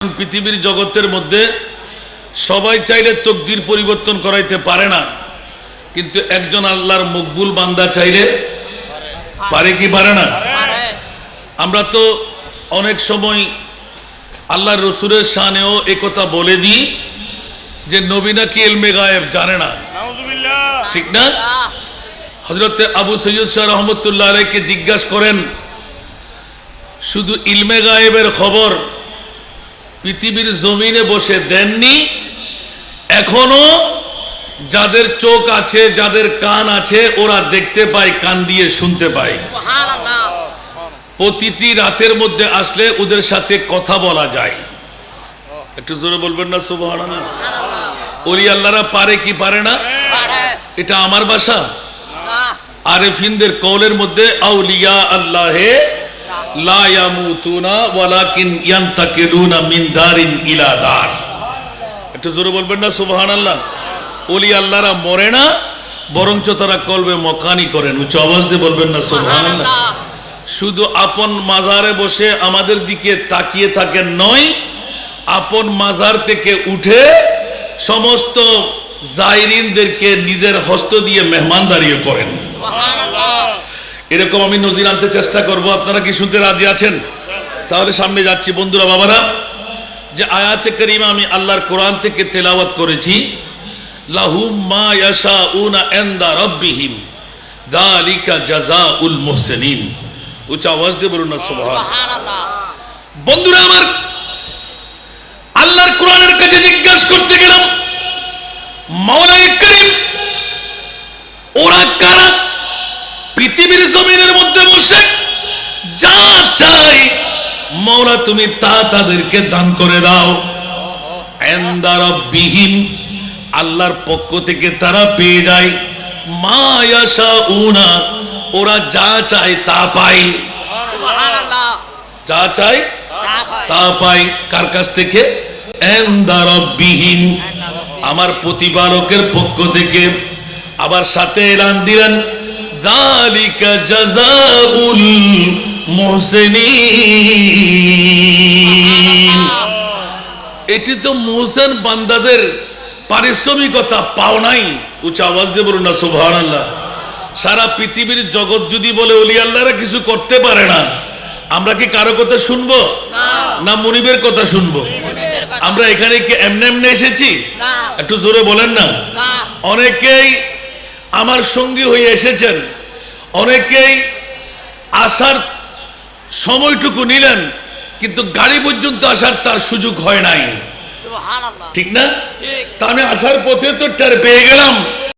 পৃথিবীর জগতের মধ্যে সবাই চাইলে তকদির পরিবর্তন করাইতে পারে না। কিন্তু একজন আল্লাহর মকবুল বান্দা চাইলে পারে কি পারে না? আমরা তো অনেক সময় আল্লাহর রসুলের শানেও একথা বলে দিই যে নবী নাকি এলমে গায়েব জানে না। ঠিক না? হজরত আবু সৈয়দ শাহ রহমতুল্লাহ আলাইকে জিজ্ঞাসা করেন শুধু ইলমে গায়েবের খবর পৃথিবীর জমিনে বসে দেননি এখনও যাদের চোখ আছে যাদের কান আছে ওরা দেখতে পায় কান দিয়ে শুনতে পায়। প্রতিটি রাতের মধ্যে আসলে ওদের সাথে কথা বলা যায়। একটু জোরে বলবেন না সুবাহ ওলি আল্লাহরা পারে কি পারে না? এটা আমার বাসা। আরেফিনদের কৌলের মধ্যে আউলিয়া আল্লাহে লা ইয়ামুতুনা ওয়ালাকিন ইয়ান্তাকিলুনা মিন দারিন ইলা দার। একটু জোরে বলবেন না সুবহানাল্লাহ। ওলি আল্লাহরা মরে না বরঞ্চ তারা কলবে মকানি করেন। উচ্চ আওয়াজ দিয়ে বলবেন না সুবহানাল্লাহ। শুধু আপন মাজারে বসে আমাদের দিকে তাকিয়ে থাকেন নয় আপন মাজার থেকে উঠে সমস্ত জাইরিনদেরকে নিজের হস্ত দিয়ে মেহমানদারিও করেন। এরকম আমি নজির আনতে চেষ্টা করব। আপনারা কি শুনতে রাজি আছেন? তাহলে সামনে যাচ্ছি। বন্ধুরা বাবারা যে আয়াতে করিমা আমি আল্লাহর কোরআন থেকে তেলাওয়াত করেছি লাহুম মা ইয়াশাউনা ইনদা রাব্বিহিম যালিকা জাযাউল মুহসিনিন। উচ্চ আওয়াজ দিয়ে বলুন না বন্ধুরা আমার আল্লাহর কোরআনের কাছে জিজ্ঞাসা করতে গেলাম মাওলাই করিম ওরা কারা পৃথিবীর জমিনের মধ্যে বসে যা চাই মৌলা তুমি তা তাদেরকে দান করে দাও। বিহীন আল্লাহর পক্ষ থেকে তারা পেয়ে যায়। মায়াসা উনা ওরা যা চায় তা পায়। যা চায় তা পাই কার কাছ থেকে? বিহীন আমার প্রতিপালকের পক্ষ থেকে। আবার সাথে এলান দিলেন দালিকা জাযাউল মুহসিনিন এটি তো মুহসেন বান্দাদের পারিশ্রমিকতা পাও নাই। উচ্চ আওয়াজ দিয়ে বলুন না সুবহানাল্লাহ। সারা পৃথিবীর জগৎ যদি বলে অলি আল্লাহরা কিছু করতে পারে না আমরা কি কারও কথা শুনব? না। মনিবের কথা শুনব? আমরা এখানে কি এমনি এমনি এসেছি? একটু জোরে বলেন না। অনেকেই আমার সঙ্গী হয়ে এসেছেন। অনেকেই আসার সময়টুকু নিলেন কিন্তু গাড়ি পর্যন্ত আসার তার সুযোগ হয় নাই। ঠিক না? তা আমি আসার পথে তো টের পেয়ে গেলাম।